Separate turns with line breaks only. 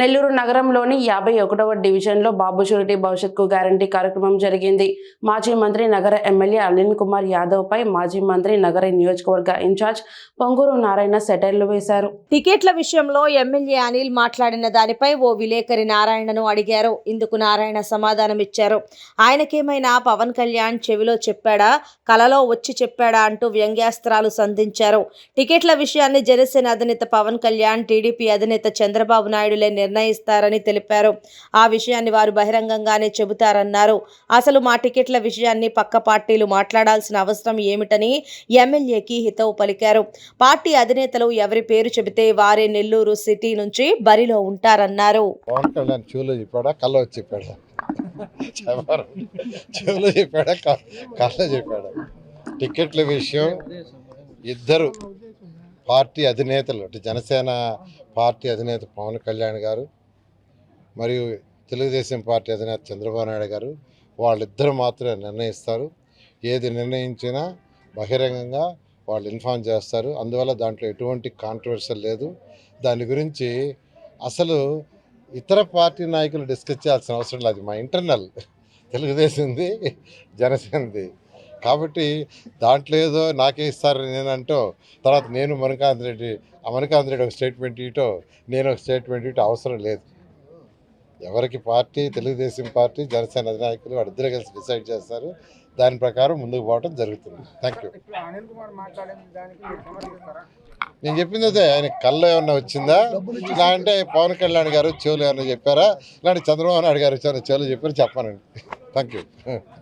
నెల్లూరు నగరంలోని యాభై ఒకటవ డివిజన్లో బాబు షూరిటీ భవిష్యత్కు గ్యారంటీ కార్యక్రమం జరిగింది. మాజీ మంత్రి నగర ఎమ్మెల్యే అనిల్ కుమార్ యాదవ్ పై మాజీ మంత్రి నగర నియోజకవర్గ ఇన్ఛార్జ్ పొంగూరు నారాయణ సెటైర్లు వేశారు.
టికెట్ల విషయంలో ఎమ్మెల్యే అనిల్ మాట్లాడిన దానిపై ఓ విలేకరి నారాయణను అడిగారు. ఇందుకు నారాయణ సమాధానం ఇచ్చారు ఆయనకేమైనా పవన్ కళ్యాణ్ చెవిలో చెప్పాడా? కలలో వచ్చి చెప్పాడా అంటూ వ్యంగ్యాస్త్రాలు సంధించారు. టికెట్ల విషయాన్ని జనసేన అధినేత పవన్ కళ్యాణ్ టీడీపీ అధినేత చంద్రబాబు నాయుడులే నిర్ణయిస్తారని తెలిపారు. ఆ విషయాన్ని వారు బహిరంగంగానే చెబుతారన్నారు. అసలు మా టికెట్ల విషయాన్ని పక్క పార్టీలు మాట్లాడాల్సిన అవసరం ఏమిటని ఎమ్మెల్యేకి హితవు పలికారు. పార్టీ అధినేతలు ఎవరి పేరు చెబితే వారే నెల్లూరు సిటీ నుంచి బరిలో ఉంటారన్నారు.
పవన్ కళ్యాణ్ చెవులో చెప్పాడా కళ్ళ చెప్పాడా? చెవులో చెప్పాడా కళ్ళ చెప్పాడా? టికెట్ల విషయం ఇద్దరు పార్టీ అధినేతలు అంటే జనసేన పార్టీ అధినేత పవన్ కళ్యాణ్ గారు మరియు తెలుగుదేశం పార్టీ అధినేత చంద్రబాబు నాయుడు గారు వాళ్ళిద్దరు మాత్రమే నిర్ణయిస్తారు. ఏది నిర్ణయించినా బహిరంగంగా వాళ్ళు ఇన్ఫామ్ చేస్తారు. అందువల్ల దాంట్లో ఎటువంటి కాంట్రవర్షియల్ లేదు. దాని గురించి అసలు ఇతర పార్టీ నాయకులు డిస్కస్ చేయాల్సిన అవసరం లేదు. మా ఇంటర్నల్ తెలుగుదేశంది జనసేనది. కాబట్టి దాంట్లో ఏదో నాకే ఇస్తారని నేను అంటూ తర్వాత నేను మణికాంత్ రెడ్డి మణికాంత్ రెడ్డి ఒక స్టేట్మెంట్ ఇటో నేను ఒక స్టేట్మెంట్ ఇటో అవసరం లేదు. ఎవరికి పార్టీ తెలుగుదేశం పార్టీ జనసేన అధినాయకులు వాళ్ళిద్దరూ కలిసి డిసైడ్ చేస్తారు. దాని ప్రకారం ముందుకు పోవడం జరుగుతుంది. థ్యాంక్ యూ నేను చెప్పింది అదే ఆయన కళ్ళు ఏమన్నా వచ్చిందా? ఇలా అంటే పవన్ కళ్యాణ్ గారు చెవులు ఏమన్నా చెప్పారా? ఇలాంటి చంద్రబాబు నాయుడు గారు చెవులు చెప్పారు? చెప్పానండి. Thank you